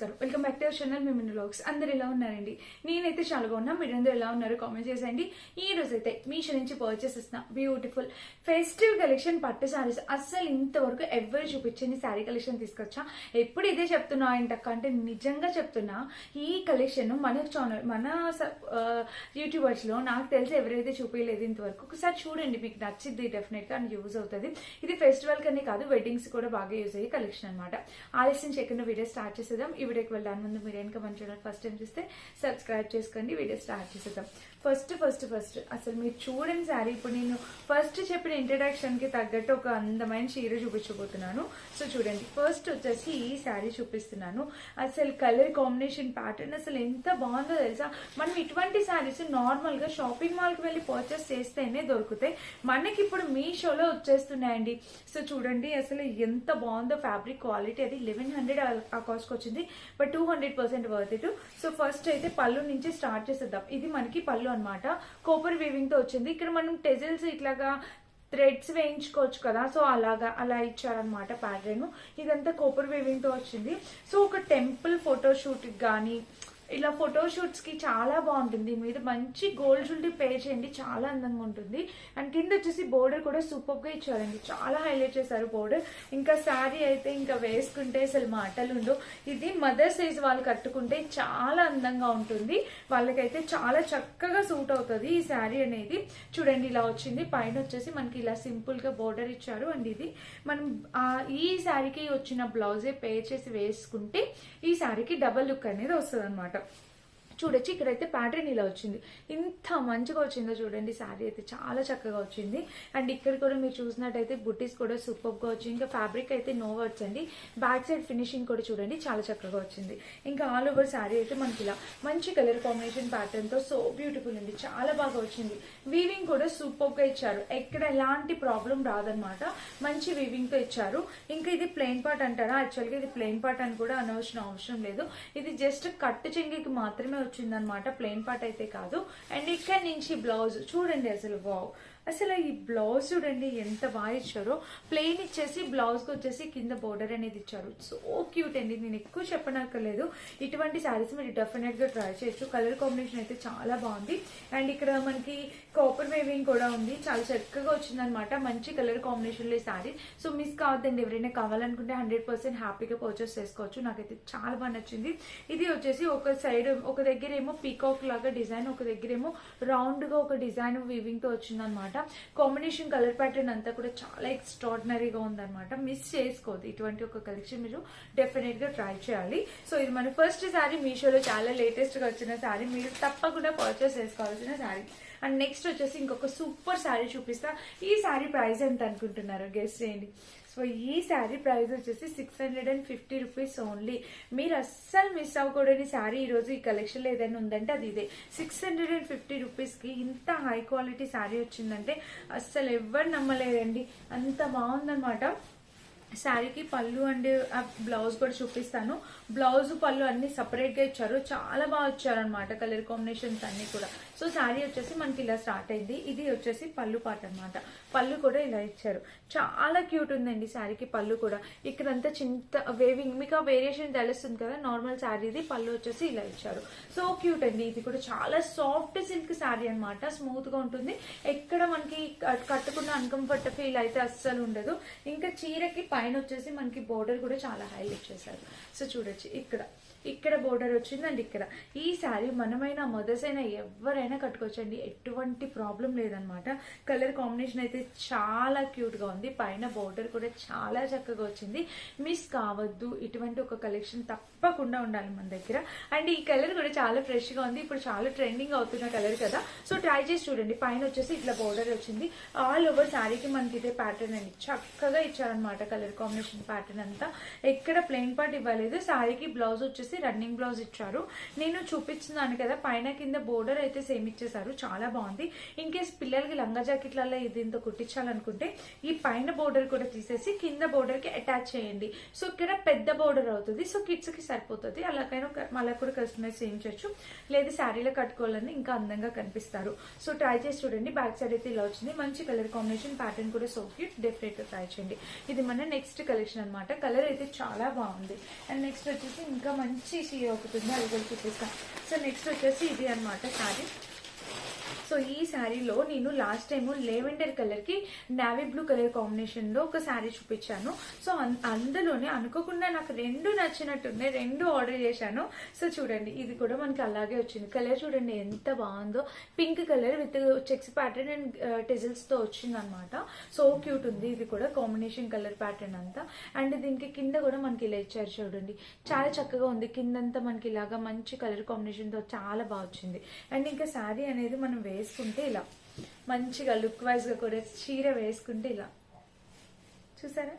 నమస్కారం welcome back to our channel మీ మినీ అందరు ఎలా ఉన్నారండి? నేనైతే చాలా బాగున్నా. మీరందరూ ఎలా ఉన్నారు కామెంట్ చేసేయండి. ఈ రోజు అయితే మీషో నుంచి పర్చేస్ ఇస్తున్న బ్యూటిఫుల్ ఫెస్టివ్ కలెక్షన్ పట్టు సారీస్ అస్సలు ఇంతవరకు ఎవరు చూపించండి శారీ కలెక్షన్ తీసుకొచ్చా. ఎప్పుడు ఇదే చెప్తున్నా ఏంటక్క అంటే నిజంగా చెప్తున్నా ఈ కలెక్షన్ మన ఛానల్ మన యూట్యూబర్స్లో నాకు తెలిసి ఎవరైతే చూపించలేదు ఇంతవరకు ఒకసారి చూడండి. మీకు నచ్చిద్ది డెఫినెట్గా యూజ్ అవుతుంది. ఇది ఫెస్టివల్ కనే కాదు వెడ్డింగ్స్ కూడా బాగా యూజ్ అయ్యే కలెక్షన్ అనమాట ఆలస్యం చేయకుండా వీడియో స్టార్ట్ చేసేద్దాం. ఈ వీడియోకి వెళ్ళడానికి ముందు మీరు వెనక మన ఛానల్ ఫస్ట్ టైం చూస్తే సబ్స్క్రైబ్ చేసుకోండి వీడియో స్టార్ట్ చేసేద్దాం. ఫస్ట్ ఫస్ట్ ఫస్ట్ అసలు మీరు చూడండి సారీ ఇప్పుడు నేను ఫస్ట్ చెప్పిన ఇంట్రడక్షన్కి తగ్గట్టు ఒక అందమైన చీర చూపించబోతున్నాను. సో చూడండి. ఫస్ట్ వచ్చేసి ఈ శారీ చూపిస్తున్నాను. అసలు కలర్ కాంబినేషన్ ప్యాటర్న్ అసలు ఎంత బాగుందో తెలుసా? మనం ఇటువంటి శారీస్ నార్మల్గా షాపింగ్ మాల్కి వెళ్ళి పర్చేస్ చేస్తేనే దొరుకుతాయి. మనకి ఇప్పుడు మీ షోలో వచ్చేస్తున్నాయండి. సో చూడండి. అసలు ఎంత బాగుందో ఫ్యాబ్రిక్ క్వాలిటీ అది లెవెన్ హండ్రెడ్ ఆ కాస్ట్కి వచ్చింది. But two hundred percent worth it so first అయితే పళ్ళు నుంచి స్టార్ట్ చేసేద్దాం. ఇది మనకి పళ్ళు అనమాట కోపర్ వీవింగ్తో వచ్చింది. ఇక్కడ మనం టెజిల్స్ ఇట్లాగా థ్రెడ్స్ వేయించుకోవచ్చు కదా. సో అలాగా అలా ఇచ్చారనమాట ప్యాటర్న్ ఇదంతా కోపర్ వీవింగ్తో వచ్చింది. సో ఒక టెంపుల్ ఫోటోషూట్కి కానీ ఇలా ఫోటోషూట్స్కి చాలా బాగుంటుంది. మీద మంచి గోల్డ్ జ్యువెలరీ పే చేయండి. చాలా అందంగా ఉంటుంది. అండ్ కింద వచ్చేసి బోర్డర్ కూడా సూపర్గా ఇచ్చారండి. చాలా హైలైట్ చేశారు బోర్డర్ ఇంకా శారీ అయితే ఇంకా వేసుకుంటే అసలు మాటలు ఉండవు ఇది మదర్ సైజ్ వాళ్ళు కట్టుకుంటే చాలా అందంగా ఉంటుంది. వాళ్ళకైతే చాలా చక్కగా సూట్ అవుతుంది ఈ శారీ అనేది. చూడండి ఇలా వచ్చింది. పైన వచ్చేసి మనకి ఇలా సింపుల్గా బోర్డర్ ఇచ్చారు. అండ్ ఇది మనం ఈ శారీకి వచ్చిన బ్లౌజే పే చేసి వేసుకుంటే ఈ శారీకి డబల్ లుక్ అనేది వస్తుంది అనమాట வணக்கம் చూడొచ్చు. ఇక్కడైతే ప్యాటర్న్ ఇలా వచ్చింది. ఇంత మంచిగా వచ్చిందో చూడండి. శారీ అయితే చాలా చక్కగా వచ్చింది. అండ్ ఇక్కడ కూడా మీరు చూసినట్టయితే బుట్టీస్ కూడా సూపర్గా వచ్చింది ఇంకా ఫ్యాబ్రిక్ అయితే నో వర్డ్స్ అండి. బ్యాక్ సైడ్ ఫినిషింగ్ కూడా చూడండి. చాలా చక్కగా వచ్చింది. ఇంకా ఆల్ ఓవర్ శారీ అయితే మనకి ఇలా మంచి కలర్ కాంబినేషన్ ప్యాటర్న్తో సో బ్యూటిఫుల్ ఉంది చాలా బాగా వచ్చింది. వీవింగ్ కూడా సూపర్గా ఇచ్చారు. ఎక్కడ ఎలాంటి ప్రాబ్లం రాదనమాట మంచి వీవింగ్తో ఇచ్చారు. ఇంకా ఇది ప్లెయిన్ పార్ట్ అంటారా? యాక్చువల్గా ఇది ప్లెయిన్ పార్ట్ అని కూడా అనవసరం అవసరం లేదు. ఇది జస్ట్ కట్టు చెంగికి మాత్రమే వచ్చిందనమాట ప్లెయిన్ పార్ట్ అయితే కాదు. అండ్ ఇక్కడ నుంచి బ్లౌజ్ చూడండి అసలు వావ్ అసలు ఈ బ్లౌజ్ చూడండి ఎంత బాగా ఇచ్చారో. ప్లెయిన్ ఇచ్చేసి బ్లౌజ్కి వచ్చేసి కింద బోర్డర్ అనేది ఇచ్చారు. సో క్యూట్ అండి. నేను ఎక్కువ చెప్పనక్కర్లేదు. ఇటువంటి శారీస్ మీరు డెఫినెట్గా ట్రై చేయొచ్చు. కలర్ కాంబినేషన్ అయితే చాలా బాగుంది. అండ్ ఇక్కడ మనకి కాపర్ వేవింగ్ కూడా ఉంది. చాలా చక్కగా వచ్చిందనమాట మంచి కలర్ కాంబినేషన్లో ఈ శారీ సో మిస్ కావద్దండి. ఎవరైనా కావాలనుకుంటే హండ్రెడ్ పర్సెంట్ హ్యాపీగా పర్చేస్ చేసుకోవచ్చు. నాకైతే చాలా బాగా నచ్చింది. ఇది వచ్చేసి ఒక సైడ్ ఒక దగ్గర ఏమో పీకాక్ లాగా డిజైన్ ఒక దగ్గర ఏమో రౌండ్గా ఒక డిజైన్ వీవింగ్తో తో కాంబినేషన్ కలర్ ప్యాటర్న్ అంతా కూడా చాలా ఎక్స్ట్రాడినరీగా ఉందన్నమాట. మిస్ చేసుకోవద్దు ఇటువంటి ఒక కలెక్షన్ మీరు డెఫినెట్గా ట్రై చేయాలి. సో ఇది మన ఫస్ట్ శారీ మీషోలో చాలా లేటెస్ట్గా వచ్చిన శారీ మీరు తప్పకుండా పర్చేస్ చేసుకోవాల్సిన శారీ అండ్ నెక్స్ట్ వచ్చేసి ఇంకొక సూపర్ శారీ చూపిస్తా. ఈ శారీ ప్రైస్ ఎంత అనుకుంటున్నారు? గెస్ట్ చేయండి. సో ఈ శారీ ప్రైస్ వచ్చేసి six hundred and fifty rupees only మీరు అస్సలు మిస్ అవ్వకూడని శారీ ఈరోజు ఈ కలెక్షన్లో ఏదైనా ఉందంటే అది ఇదే. సిక్స్ హండ్రెడ్ అండ్ ఫిఫ్టీ రూపీస్కి ఇంత హై క్వాలిటీ శారీ వచ్చిందంటే అస్సలు ఎవ్వరు నమ్మలేదండి. అంత బాగుందనమాట శారీకి పళ్ళు అండ్ ఆ బ్లౌజ్ కూడా చూపిస్తాను. బ్లౌజ్ పళ్ళు అన్ని సపరేట్గా ఇచ్చారు. చాలా బాగా వచ్చారనమాట అనమాట కలర్ కాంబినేషన్స్ అన్ని కూడా. సో శారీ వచ్చేసి మనకి ఇలా స్టార్ట్ అయింది. ఇది వచ్చేసి పళ్ళు పాట అనమాట పళ్ళు కూడా ఇలా ఇచ్చారు. చాలా క్యూట్ ఉందండి శారీకి పళ్ళు కూడా. ఇక్కడంతా చింత వేవింగ్ మీకు ఆ వేరియేషన్ తెలుస్తుంది కదా నార్మల్ శారీది పళ్ళు వచ్చేసి ఇలా ఇచ్చారు. సో క్యూట్ అండి. ఇది కూడా చాలా సాఫ్ట్ సిల్క్ శారీ అన్నమాట. స్మూత్గా ఉంటుంది. ఎక్కడ మనకి కట్టుకున్న అన్కంఫర్ట్ ఫీల్ అయితే అస్సలు ఉండదు. ఇంకా చీరకి పైన వచ్చేసి మనకి బోర్డర్ కూడా చాలా హైలైట్ చేశారు సో చూడొచ్చు ఇక్కడ. ఇక్కడ బోర్డర్ వచ్చింది అండ్ ఇక్కడ. ఈ శారీ మనమైనా మదర్సైనా ఎవరైనా కట్టుకోవచ్చండి. ఎటువంటి ప్రాబ్లం లేదనమాట కలర్ కాంబినేషన్ అయితే చాలా క్యూట్గా ఉంది. పైన బోర్డర్ కూడా చాలా చక్కగా వచ్చింది. మిస్ కావద్దు. ఇటువంటి ఒక కలెక్షన్ తప్పకుండా ఉండాలి మన దగ్గర. అండ్ ఈ కలర్ కూడా చాలా ఫ్రెష్గా ఉంది. ఇప్పుడు చాలా ట్రెండింగ్ అవుతున్న కలర్ కదా. సో ట్రై చేసి చూడండి. పైన వచ్చేసి ఇట్లా బోర్డర్ వచ్చింది. ఆల్ ఓవర్ శారీకి మనకి ఇదే ప్యాటర్న్ అండి. చక్కగా ఇచ్చారనమాట కలర్ కాంబినేషన్ ప్యాటర్న్ అంతా. ఎక్కడ ప్లెయిన్ పార్ట్ ఇవ్వలేదు. శారీకి బ్లౌజ్ వచ్చేసి రన్నింగ్ బ్లౌజ్ ఇచ్చారు. నేను చూపించినాను కదా పైన కింద బోర్డర్ అయితే సేమ్ ఇచ్చేసారు చాలా బాగుంది. ఇన్ కేస్ పిల్లలకి లంగా జాకెట్లలో దీంతో కుట్టించాలనుకుంటే ఈ పైన బోర్డర్ కూడా తీసేసి కింద బోర్డర్కి అటాచ్ చేయండి. సో ఇక్కడ పెద్ద బోర్డర్ అవుతుంది. సో కిడ్స్కి సరిపోతుంది. అలాగైనా మళ్ళీ కూడా కస్టమైజ్ చేయించవచ్చు లేదు శారీలో కట్టుకోవాలని ఇంకా అందంగా కనిపిస్తారు. సో ట్రై చేసి చూడండి. బ్యాక్ సైడ్ అయితే ఇలా వచ్చింది. మంచి కలర్ కాంబినేషన్ ప్యాటర్న్ కూడా సో క్యూట్ డెఫినెట్గా ట్రై చేయండి. ఇది మన నెక్స్ట్ కలెక్షన్ అన్నమాట. కలర్ అయితే చాలా బాగుంది. అండ్ నెక్స్ట్ వచ్చేసి ఇంకా మంచి మంచి చీర ఒకటి ఉంది అది కూడా చూపిస్తాను సో నెక్స్ట్ వచ్చేసి ఇది అనమాట శారీ సో ఈ శారీలో నేను లాస్ట్ టైం లెవెండర్ కలర్కి నావీ బ్లూ కలర్ కాంబినేషన్లో ఒక శారీ చూపించాను. సో అన్- అందులోనే అనుకోకుండా నాకు రెండు నచ్చినట్టున్నాయి రెండు ఆర్డర్ చేశాను. సో చూడండి ఇది కూడా మనకి అలాగే వచ్చింది. కలర్ చూడండి ఎంత బాగుందో. Pink colour with checks pattern and టెజిల్స్తో వచ్చింది అనమాట సో క్యూట్ ఉంది ఇది కూడా కాంబినేషన్ కలర్ ప్యాటర్న్ అంతా. అండ్ దీనికి కింద కూడా మనకి ఇలా ఇచ్చారు చూడండి. చాలా చక్కగా ఉంది కిందంతా మనకి ఇలాగా మంచి కలర్ కాంబినేషన్తో చాలా బాగా వచ్చింది. అండ్ ఇంకా శారీ అనేది మనం వేసుకుంటే ఇలా. మంచిగా లుక్ వైజ్గా కూడా చీర వేసుకుంటే ఇలా. చూసారా?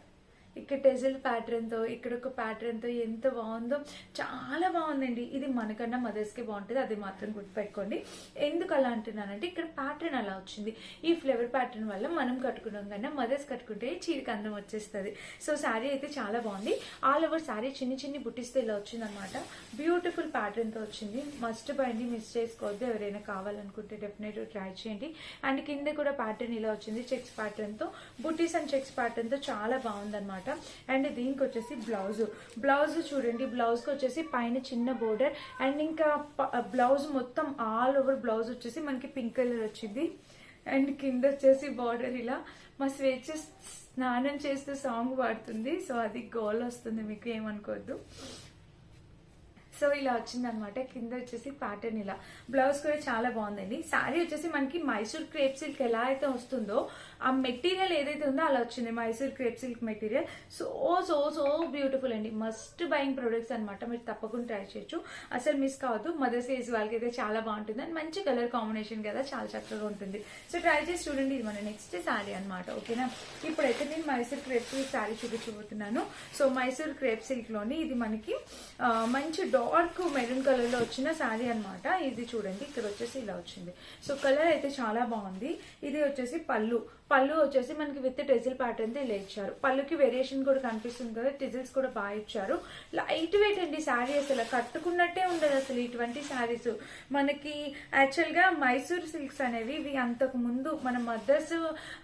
ఇక్కడ టెజల్ ప్యాటర్న్తో ఇక్కడ ఒక ప్యాటర్న్తో ఎంత బాగుందో చాలా బాగుందండి. ఇది మనకన్నా మదర్స్కి బాగుంటుంది అది మాత్రం గుర్తుపెట్టుకోండి. ఎందుకు అలా అంటున్నానంటే ఇక్కడ ప్యాటర్న్ అలా వచ్చింది. ఈ ఫ్లేవర్ ప్యాటర్న్ వల్ల మనం కట్టుకున్నాం కన్నా మదర్స్ కట్టుకుంటే చీరకి అందం వచ్చేస్తుంది. సో శారీ అయితే చాలా బాగుంది. ఆల్ ఓవర్ శారీ చిన్ని చిన్ని బుట్టిస్తే ఇలా వచ్చింది అనమాట బ్యూటిఫుల్ ప్యాటర్న్తో వచ్చింది. మస్ట్ బైండి మిస్ చేసుకోవద్దు. ఎవరైనా కావాలనుకుంటే డెఫినెట్ ట్రై చేయండి. అండ్ కింద కూడా ప్యాటర్న్ ఇలా వచ్చింది చెక్స్ ప్యాటర్న్తో. అండ్ చెక్స్ ప్యాటర్న్తో చాలా అనమాట. అండ్ దీనికి వచ్చేసి బ్లౌజ్. బ్లౌజ్ చూడండి బ్లౌజ్కి వచ్చేసి పైన చిన్న బోర్డర్. అండ్ ఇంకా బ్లౌజ్ మొత్తం ఆల్ ఓవర్ బ్లౌజ్ వచ్చేసి మనకి పింక్ కలర్ వచ్చింది. అండ్ కింద వచ్చేసి బార్డర్ ఇలా. మా స్వేచ్ఛ స్నానం చేస్తూ సాంగ్ పాడుతుంది. సో అది గోల్ వస్తుంది మీకు ఏమనుకోవద్దు. సో ఇలా వచ్చిందనమాట. కింద వచ్చేసి ప్యాటర్న్ ఇలా. బ్లౌజ్ కూడా చాలా బాగుందండి. శారీ వచ్చేసి మనకి మైసూర్ క్రేప్ సిల్క్ ఎలా అయితే వస్తుందో ఆ మెటీరియల్ ఏదైతే ఉందో అలా వచ్చింది Mysore crepe silk material. So so so beautiful అండి. మస్ట్ బయింగ్ ప్రొడక్ట్స్ అనమాట మీరు తప్పకుండా ట్రై చేయొచ్చు. అసలు మిస్ కావద్దు. మదర్స్ డేస్ వాళ్ళకి అయితే చాలా బాగుంటుంది. అండ్ మంచి కలర్ కాంబినేషన్ కదా చాలా చక్కగా ఉంటుంది. సో ట్రై చేసి చూడండి. ఇది మన నెక్స్ట్ శారీ అనమాట ఓకేనా? ఇప్పుడైతే నేను మైసూర్ క్రేప్ సిల్క్ శారీ చూపించబోతున్నాను. సో మైసూర్ క్రేప్ సిల్క్లోని ఇది మనకి మంచి డార్క్ మెరూన్ కలర్లో వచ్చిన శారీ అన్నమాట. ఇది చూడండి. ఇక్కడ వచ్చేసి ఇలా వచ్చింది. సో కలర్ అయితే చాలా బాగుంది. ఇది వచ్చేసి పళ్ళు. పళ్ళు వచ్చేసి మనకి విత్ టెజిల్ ప్యాటర్న్తో ఇలా ఇచ్చారు. పళ్ళుకి వేరియేషన్ కూడా కనిపిస్తుంది కదా టెజిల్స్ కూడా బాగా ఇచ్చారు. లైట్ వెయిట్ అండి శారీ అసలు. కట్టుకున్నట్టే ఉండదు అసలు ఇటువంటి శారీస్. మనకి యాక్చువల్గా మైసూర్ సిల్క్స్ అనేవి ఇవి అంతకు ముందు మన మదర్స్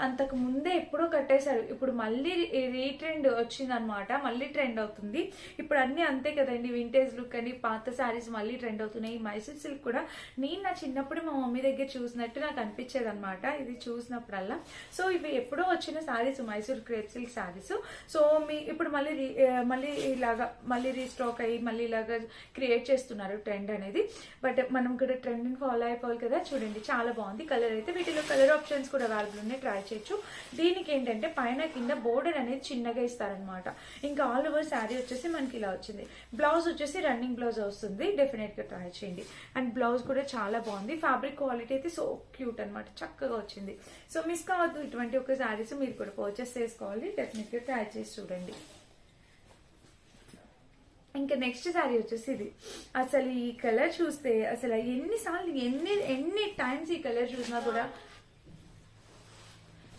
అంతకు ముందే ఎప్పుడో కట్టేశారు. ఇప్పుడు మళ్ళీ రీట్రెండ్ వచ్చిందనమాట మళ్ళీ ట్రెండ్ అవుతుంది. ఇప్పుడు అన్ని అంతే కదండి. వింటేజ్ లుక్ అని పాత శారీస్ మళ్ళీ ట్రెండ్ అవుతున్నాయి. ఈ మైసూర్ సిల్క్ కూడా నేను నా చిన్నప్పుడు మా మమ్మీ దగ్గర చూసినట్టు నాకు అనిపించేది అనమాట ఇది చూసినప్పుడల్లా. సో ఇవి ఎప్పుడో వచ్చిన saris Mysore crepe silk saris. So మీ ఇప్పుడు మళ్ళీ రీ- మళ్ళీ ఇలాగా మళ్ళీ రీస్టాక్ అయ్యి మళ్ళీ ఇలాగా క్రియేట్ చేస్తున్నారు ట్రెండ్ అనేది. బట్ మనం కూడా ట్రెండ్ ఫాలో అయిపోవాలి కదా చూడండి చాలా బాగుంది. కలర్ అయితే వీటిలో కలర్ ఆప్షన్స్ కూడా అవైలబుల్ ఉన్నాయి ట్రై చేయొచ్చు. దీనికి ఏంటంటే పైన కింద బోర్డర్ అనేది చిన్నగా ఇస్తారనమాట ఇంకా ఆల్ ఓవర్ శారీ వచ్చేసి మనకి ఇలా వచ్చింది. బ్లౌజ్ వచ్చేసి రన్నింగ్ బ్లౌజ్ వస్తుంది డెఫినెట్గా ట్రై చేయండి. అండ్ బ్లౌజ్ కూడా చాలా బాగుంది. ఫ్యాబ్రిక్ క్వాలిటీ అయితే సో క్యూట్ అన్నమాట చక్కగా వచ్చింది. సో మిస్ కావద్దు ఇటువంటి ఒక శారీస్ మీరు కూడా పర్చేస్ చేసుకోవాలి. డెఫినెట్గా ట్రై చేసి చూడండి. ఇంకా నెక్స్ట్ శారీ వచ్చేసి ఇది. అసలు ఈ కలర్ చూస్తే అసలు ఎన్నిసార్లు ఎన్ని ఎన్ని టైమ్స్ ఈ కలర్ చూసినా కూడా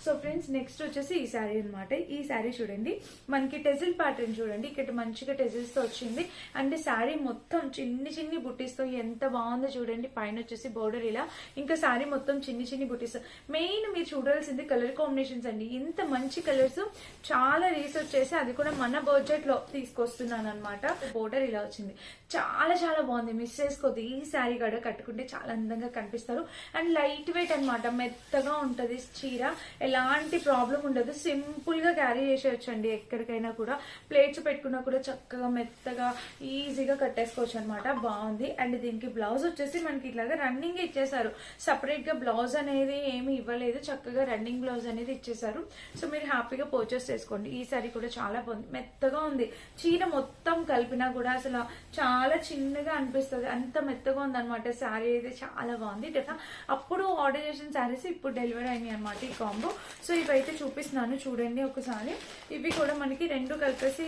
సో ఫ్రెండ్స్ నెక్స్ట్ వచ్చేసి ఈ శారీ అనమాట ఈ శారీ చూడండి. మనకి టెజిల్ ప్యాటర్న్ చూడండి. ఇక్కడ మంచిగా టెజిల్స్తో వచ్చింది. అండ్ శారీ మొత్తం చిన్ని చిన్ని బుట్టిస్తో ఎంత బాగుందో చూడండి. పైన వచ్చేసి బోర్డర్ ఇలా. ఇంకా శారీ మొత్తం చిన్ని చిన్ని బుట్టీస్ మెయిన్ మీరు చూడాల్సింది కలర్ కాంబినేషన్స్ అండి. ఇంత మంచి కలర్స్ చాలా రీసెర్చ్ చేసి అది కూడా మన బడ్జెట్లో తీసుకొస్తున్నాను అనమాట బోర్డర్ ఇలా వచ్చింది. చాలా చాలా బాగుంది. మిస్ చేసుకోవద్దు ఈ శారీ కూడా కట్టుకుంటే చాలా అందంగా కనిపిస్తారు. అండ్ లైట్ వెయిట్ అనమాట మెత్తగా ఉంటుంది చీర. ఎలాంటి ప్రాబ్లం ఉండదు. సింపుల్గా క్యారీ చేసేయచ్చు అండి ఎక్కడికైనా కూడా. ప్లేట్స్ పెట్టుకున్నా కూడా చక్కగా మెత్తగా ఈజీగా కట్టేసుకోవచ్చు అనమాట బాగుంది. అండ్ దీనికి బ్లౌజ్ వచ్చేసి మనకి ఇట్లాగా రన్నింగ్ ఇచ్చేసారు సపరేట్గా బ్లౌజ్ అనేది ఏమి ఇవ్వలేదు. చక్కగా రన్నింగ్ బ్లౌజ్ అనేది ఇచ్చేసారు సో మీరు హ్యాపీగా పర్చేస్ చేసుకోండి. ఈ సారీ కూడా చాలా బాగుంది. మెత్తగా ఉంది. చీర మొత్తం కలిపినా కూడా అసలు చాలా చాలా చిన్నగా అనిపిస్తుంది. అంత మెత్తగా ఉంది అనమాట శారీ అయితే చాలా బాగుంది. డెఫినెట్ అప్పుడు ఆర్డర్ చేసిన శారీస్ ఇప్పుడు డెలివరీ అయినాయి అనమాట ఈ కాంబో సో ఇవైతే చూపిస్తున్నాను. చూడండి ఒకసారి. ఇవి కూడా మనకి రెండు కలిపేసి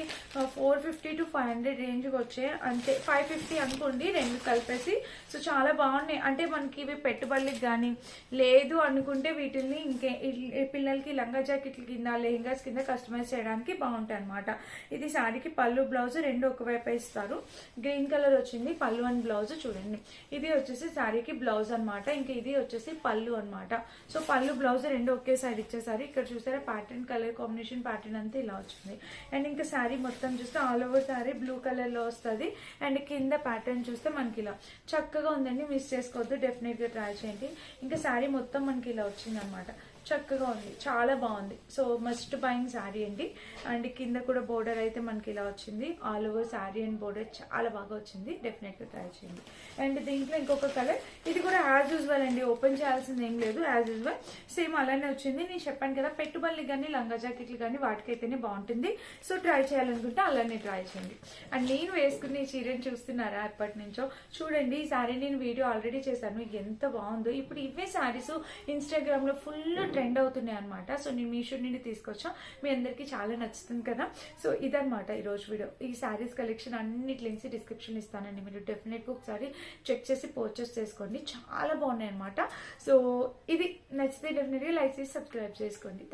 four fifty to five hundred range వచ్చాయి. అంతే ఫైవ్ ఫిఫ్టీ అనుకోండి రెండు కలిపేసి. సో చాలా బాగున్నాయి. అంటే మనకి ఇవి పెట్టుబడులకి కానీ లేదు అనుకుంటే వీటిల్ని ఇంకే పిల్లలకి లంగా జాకెట్ల కింద లెహంగాస్ కింద కస్టమైజ్ చేయడానికి బాగుంటాయి అనమాట ఇది శారీకి పళ్ళు బ్లౌజ్ రెండు ఒకవైపు ఇస్తారు. గ్రీన్ గ్రీన్ కలర్ వచ్చింది పళ్ళు అండ్ బ్లౌజ్ చూడండి. ఇది వచ్చేసి శారీకి బ్లౌజ్ అన్నమాట. ఇంకా ఇది వచ్చేసి పళ్ళు అన్నమాట. సో పళ్ళు బ్లౌజ్ రెండు ఒకే సైడ్ ఇచ్చేసారి. ఇక్కడ చూసారా ప్యాటర్న్ కలర్ కాంబినేషన్ ప్యాటర్న్ అంతా ఇలా వచ్చింది. అండ్ ఇంకా శారీ మొత్తం చూస్తే ఆల్ ఓవర్ శారీ బ్లూ కలర్లో వస్తుంది. అండ్ కింద ప్యాటర్న్ చూస్తే మనకి ఇలా చక్కగా ఉందండి. మిస్ చేసుకోవద్దు డెఫినెట్గా ట్రై చేయండి. ఇంకా శారీ మొత్తం మనకి ఇలా వచ్చింది అనమాట చక్కగా ఉంది. చాలా బాగుంది. సో మస్ట్ బయింగ్ శారీ అండి. అండ్ కింద కూడా బోర్డర్ అయితే మనకి ఇలా వచ్చింది. All over sari and border చాలా బాగా వచ్చింది. డెఫినెట్గా ట్రై చేయండి. అండ్ దీంట్లో ఇంకొక కలర్ ఇది కూడా యాజ్ యూజువల్ అండి. ఓపెన్ చేయాల్సింది ఏం లేదు. యాజ్ యూజువల్ సేమ్ అలానే వచ్చింది. నేను చెప్పాను కదా పెట్టుబడులు కానీ లంగా జాకెట్లు కానీ వాటికైతేనే బాగుంటుంది. సో ట్రై చేయాలనుకుంటే అలానే ట్రై చేయండి. అండ్ నేను వేసుకున్న ఈ చీరని చూస్తున్నారా ఎప్పటి నుంచో? చూడండి ఈ శారీ నేను వీడియో ఆల్రెడీ చేశాను. ఎంత బాగుందో. ఇప్పుడు ఇవే శారీస్ ఇన్స్టాగ్రామ్లో ఫుల్ ట్రెండ్ అవుతున్నాయి అనమాట సో నేను మీషో నుండి తీసుకొచ్చా. మీ అందరికీ చాలా నచ్చుతుంది కదా. సో ఇదనమాట ఈ రోజు వీడియో. ఈ శారీస్ కలెక్షన్ అన్నిటి లింక్స్ డిస్క్రిప్షన్ ఇస్తానండి. మీరు డెఫినెట్గా ఒకసారి చెక్ చేసి పర్చేస్ చేసుకోండి. చాలా బాగున్నాయి అనమాట సో ఇది నచ్చితే డెఫినెట్గా లైక్ చేసి సబ్స్క్రైబ్ చేసుకోండి.